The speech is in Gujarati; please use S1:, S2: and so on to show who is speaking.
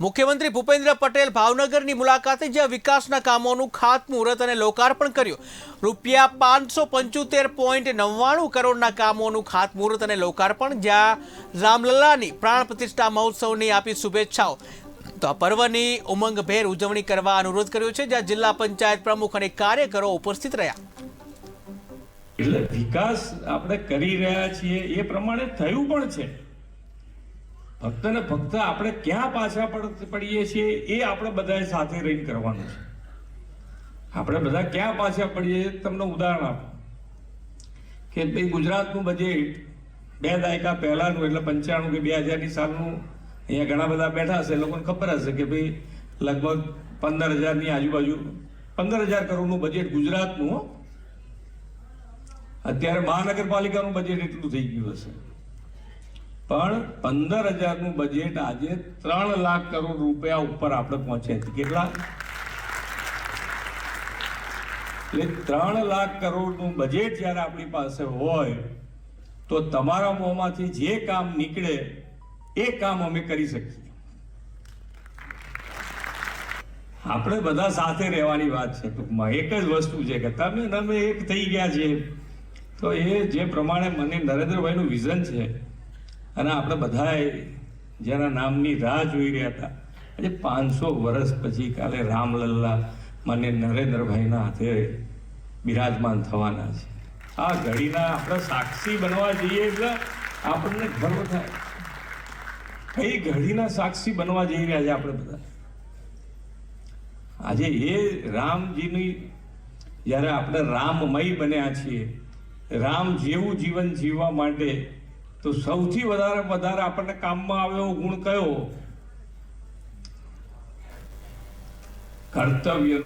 S1: મુખ્યમંત્રી ભૂપેન્દ્ર પટેલ ભાવનગરની મુલાકાતે જ્યાં વિકાસના કામોનું ખાતમુહૂર્ત અને લોકાર્પણ કર્યું. રૂપિયા પાંચસો પંચોતેર પોઈન્ટ નવ્વાણું કરોડના કામોનું ખાતમુહૂર્ત અને લોકાર્પણ, જ્યાં રામલલ્લાની પ્રાણ પ્રતિષ્ઠા મહોત્સવની આપી શુભેચ્છાઓ. તો આ પર્વની ઉમંગભેર ઉજવણી કરવા અનુરોધ કર્યો છે, જ્યાં જિલ્લા પંચાયત પ્રમુખ અને કાર્યકરો ઉપસ્થિત રહ્યા.
S2: એટલે વિકાસ આપણે કરી રહ્યા છીએ એ પ્રમાણે થયું પણ છે. ફક્ત ને ફક્ત આપણે ક્યાં પાછા પડીએ છીએ એ આપણે બધાએ સાથે રહીને કરવાનું છે. આપણે બધા ક્યાં પાછા પડીએ છીએ? તમને ઉદાહરણ આપો. કે ભાઈ ગુજરાતનું બજેટ બે દાયકા પહેલાનું એટલે પંચાણું કે બે હજારની સાલનું અહીંયા ઘણા બધા બેઠા હશે લોકોને ખબર હશે કે ભાઈ લગભગ પંદર હજારની આજુબાજુ પંદર હજાર કરોડનું બજેટ ગુજરાતનું અત્યારે મહાનગરપાલિકાનું બજેટ એટલું થઈ ગયું હશે. પણ પંદર હજારનું બજેટ આજે ત્રણ લાખ કરોડ રૂપિયા ઉપર આપણે પહોંચ્યા છીએ કેટલા? એટલે ત્રણ લાખ કરોડનું બજેટ જ્યારે આપણી પાસે હોય, તો તમારા મોંમાંથી જે કામ નીકળે, એ કામ અમે કરી શકીએ. આપણે બધા સાથે રહેવાની વાત છે. ટૂંકમાં એક જ વસ્તુ છે કે તમે અમે એક થઈ ગયા છીએ. તો એ જે પ્રમાણે મને નરેન્દ્રભાઈનું વિઝન છે અને આપણે બધાએ જેના નામની રાહ જોઈ રહ્યા હતા. આજે પાંચસો વર્ષ પછી કાલે રામલલ્લા મને નરેન્દ્રભાઈના હાથે બિરાજમાન થવાના છે. આ ઘડીના આપણે સાક્ષી બનવા જઈએ એટલે આપણને ગર્વ થાય. કઈ ઘડીના સાક્ષી બનવા જઈ રહ્યા છે આપણે બધા? આજે એ રામજીની જ્યારે આપણે રામમય બન્યા છીએ, રામ જેવું જીવન જીવવા માટે તો સૌથી વધારે વધારે આપણને કામમાં આવે એવો ગુણ કયો? કર્તવ્ય